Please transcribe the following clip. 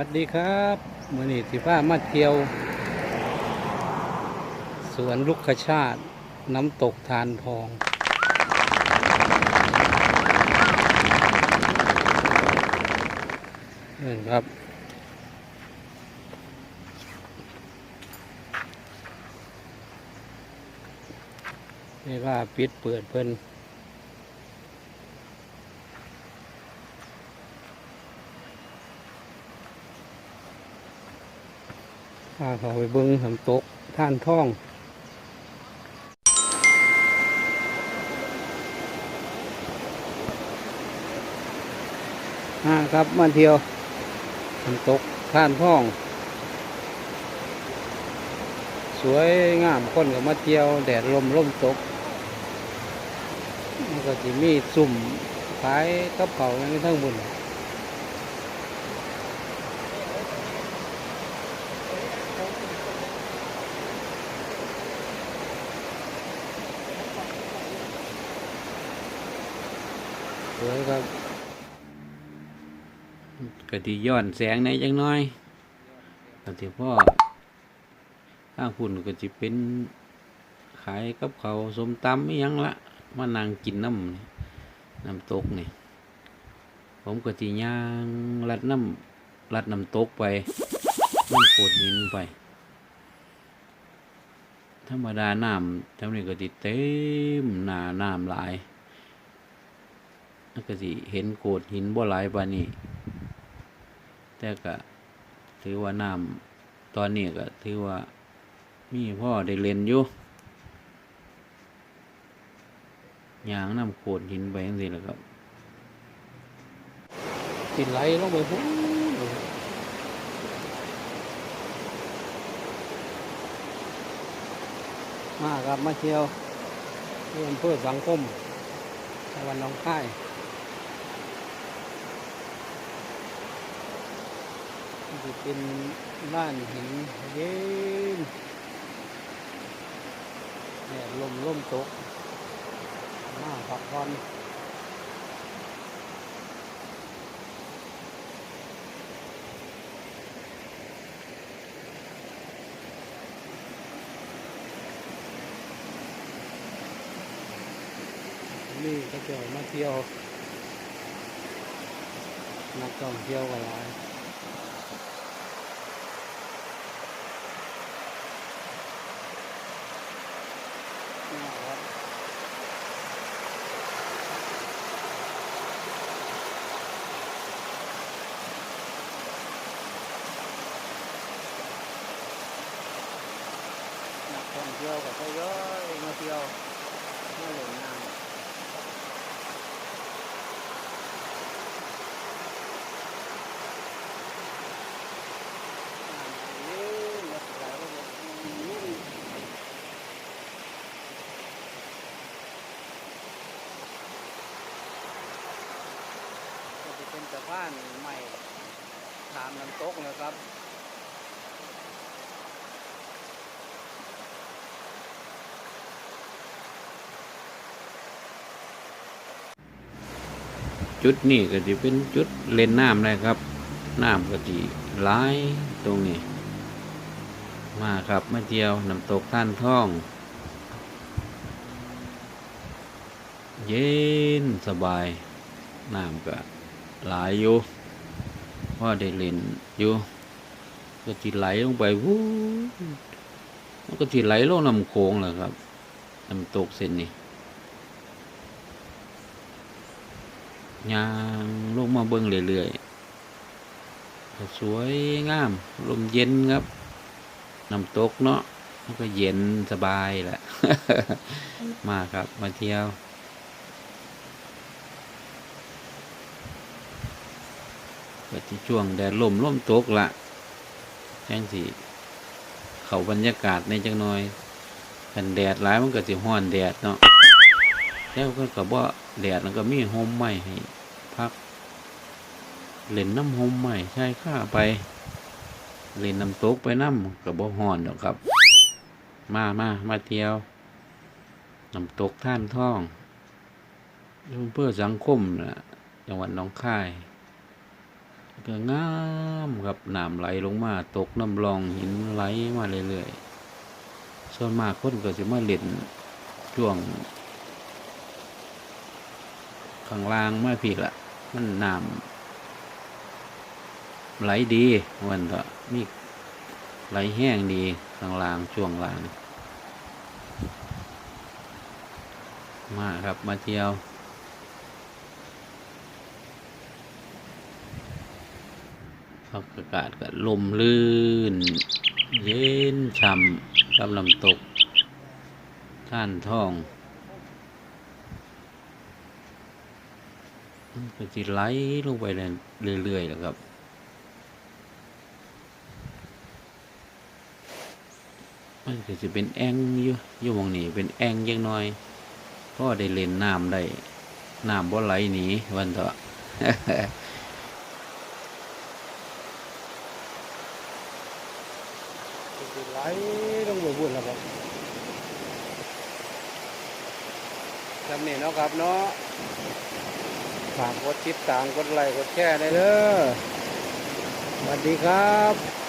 วัสดีครับมือนี้สิผ้ามาเที่ยว สวนลุกขชาติ น้ำตกทานทอง นี่ครับ นี่ว่าปิดเปิดเพิ่น พาเขาไปเบิ้งน้ำตกท่านท่องมาครับมาเที่ยวน้ำตกท่านท่อง สวยงามคนก็มาเที่ยว แดดลมลมตกมันก็จะมีซุ่มขายกับเขาวอย่างนี้ทั้งบน สวยครับก็ที่ย้อนแสงในจังน้อยก็ที่พ่อข้างคุณก็จะเป็นขายกับเขาสมตำไม่ยังละมานั่งกินน้ำน้ำตกนี่ผมก็จีย่างลัดน้ำลัดน้ำตกไปน้ำโขดหินไป ธรรมดาน้ำจำนี้ก็ติเต็มหนาน้ำหลาย ก็สิเห็นโกดหินบ่หลายปานนี้ แต่ก็ถือว่าน้ำตอนนี้ก็ถือว่ามีพ่อได้เล่นอยู่ยางน้ำโขดหินไปจังซี่แหละครับติไหลลงไปพุ่นมาครับมาเที่ยวที่อำเภอสังคมจังหวัดหนองคาย มัน จะเป็นบ้านหินเย็นแดดลมลมตกมาพักผ่อนนี่ก็จะมาเที่ยวนักท่องเที่ยวกันหลาย เที่ยวก็เยอะมาเที่ยวไม่หลรถนิ่มก็จะเป็นสะพานใหม่ทางน้ำตกนะครับ จุดนี้ก็จะเป็นจุดเล่นน้ำเลยครับ น้ำก็จะไหลายตรงนี้ มาครับมาเที่ยวน้ำตกท่านท่อง เย็นสบาย น้ำก็ไหลายอยู่พอได้เล่นอยู่ก็จะไหลลงไปวู้มันก็จะไหลลงน้ำโขงแหละครับน้ำตกเส้นนี้ ยางลงมาเบิ่งเรื่อยๆสวยงาม ลมเย็นครับน้ำตกเนาะมันก็เย็นสบายแหละ มาครับมาเที่ยว ก็ที่ช่วงแดดลมลมตกละยังสิเขาบรรยากาศในจังหน่อยกันแดดร้ายมันก็สิห้อนแดดเนาะแล้วก็กับว่าแดดมันก็มีโฮมไม้ให้ พักเล่นน้ำโฮมไม้ใช่ข้าไป เล่นน้ำตกไปน้ำกับบ่หอนดอกครับ มามามาเที่ยวน้ำตกท่านท่องเพื่อสังคมนะจังหวัดหนองคายก็งามครับน้ำไหลลงมาตกน้ำรองหินไหลมาเรื่อยๆส่วนมากคนก็สิมาเล่นช่วงข้างล่างมาพี่ละ มันน้ำไหลดีวันต่อมีไหลแห้งดีข้างล่างช่วงล่าง มาครับมาเที่ยวอากาศก็ลมลื่น เย็นช่ำกับลำตกท่านท่อง มัน ก็จะไหลลงไปเรื่อยๆแล้วครับ มันก็จะเป็นแอ่งอยู่อยู่หมองนี้เป็นแอ่งยังน้อยก็ได้เล่นน้ำได้น้ำบ่ไหลหนีวันเถอะไหลลงไปบุญแล้วครับจำนี่เนาะครับเนาะ ฝากกดติดตามกดไลค์กดแชร์ได้เด้อสวัสดีครับ